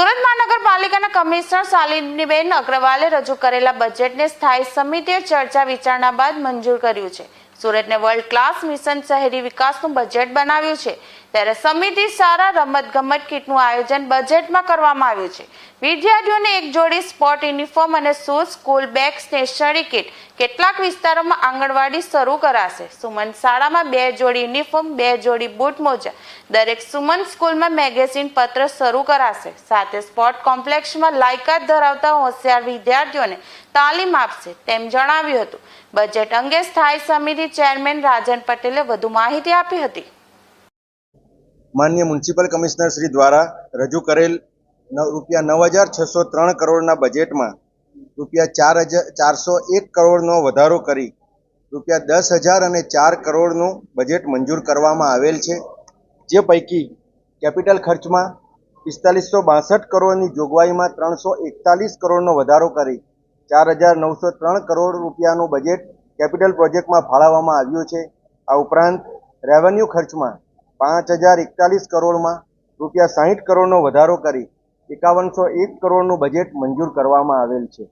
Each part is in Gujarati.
સુરત મહાનગરપાલિકાના કમિશનર શાલિનીબેન અગ્રવાલે રજૂ કરેલા બજેટને સ્થાયી સમિતિએ ચર્ચા વિચારણા બાદ મંજૂર કર્યું છે. સુરતને વર્લ્ડ ક્લાસ મિશન શહેરી વિકાસનું બજેટ બનાવ્યું છે. ત્યારે સમિતિ સારા રમત ગમત કીટનું આયોજન બજેટમાં કરવામાં આવ્યું છે. વિદ્યાર્થીઓને એક જોડી સ્પોર્ટ યુનિફોર્મ અને shoes school bag stationery kit કેટલાક વિસ્તારોમાં આંગણવાડી શરૂ કરાશે. સુમન શાળામાં બે જોડી યુનિફોર્મ બે જોડી બૂટ મોજા. દરેક સુમન સ્કૂલમાં મેગેઝિન પત્ર શરૂ કરાશે. સાથે સ્પોર્ટ કોમ્પ્લેક્ષમાં લાયકાત ધરાવતા હોશિયાર વિદ્યાર્થીઓને તાલીમ આપશે તેમ જણાવ્યું હતું. બજેટ અંગે સ્થાયી સમિતિ ચેરમેન રાજન પટેલે વધુ માહિતી આપી હતી. માન્ય મ્યુનિસિપલ કમિશનર શ્રી દ્વારા રજૂ કરેલ રૂપિયા નવ હજાર છસો ત્રણ કરોડના બજેટમાં રૂપિયા ચાર હજાર ચારસો એક કરોડનો વધારો કરી રૂપિયા દસ હજાર અને ચાર કરોડનું બજેટ મંજૂર કરવામાં આવેલ છે. જે પૈકી કેપિટલ ખર્ચમાં પિસ્તાલીસો બાસઠ કરોડની જોગવાઈમાં ત્રણસો એકતાલીસ કરોડનો વધારો કરી ચાર હજાર નવસો ત્રણ કરોડ રૂપિયાનું બજેટ કેપિટલ પ્રોજેક્ટમાં ફાળવવામાં આવ્યો છે. આ ઉપરાંત રેવન્યુ ખર્ચમાં પાંચ હજાર એકતાલીસ કરોડમાં રૂપિયા સાહીઠ કરોડનો વધારો કરી એકાવનસો એક કરોડનું બજેટ મંજૂર કરવામાં આવેલ છે.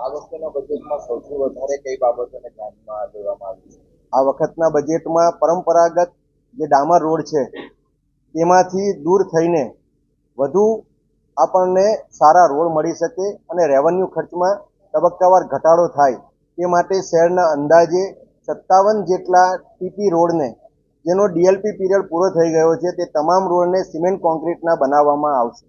આ વખતેના બજેટમાં સૌથી વધારે કઈ બાબતોને ધ્યાનમાં લેવામાં આવી છે? આ વખતના બજેટમાં પરંપરાગત જે ડામર રોડ છે તેમાંથી દૂર થઈને વધુ આપણને સારા રોડ મળી શકે અને રેવન્યુ ખર્ચમાં તબક્કાવાર ઘટાડો થાય. તે માટે શહેરના અંદાજે સત્તાવન જેટલા ટીપી રોડને, જેનો ડીએલપી પીરિયડ પૂરો થઈ ગયો છે, તે તમામ રોડને સિમેન્ટ કોન્ક્રીટના બનાવવામાં આવશે.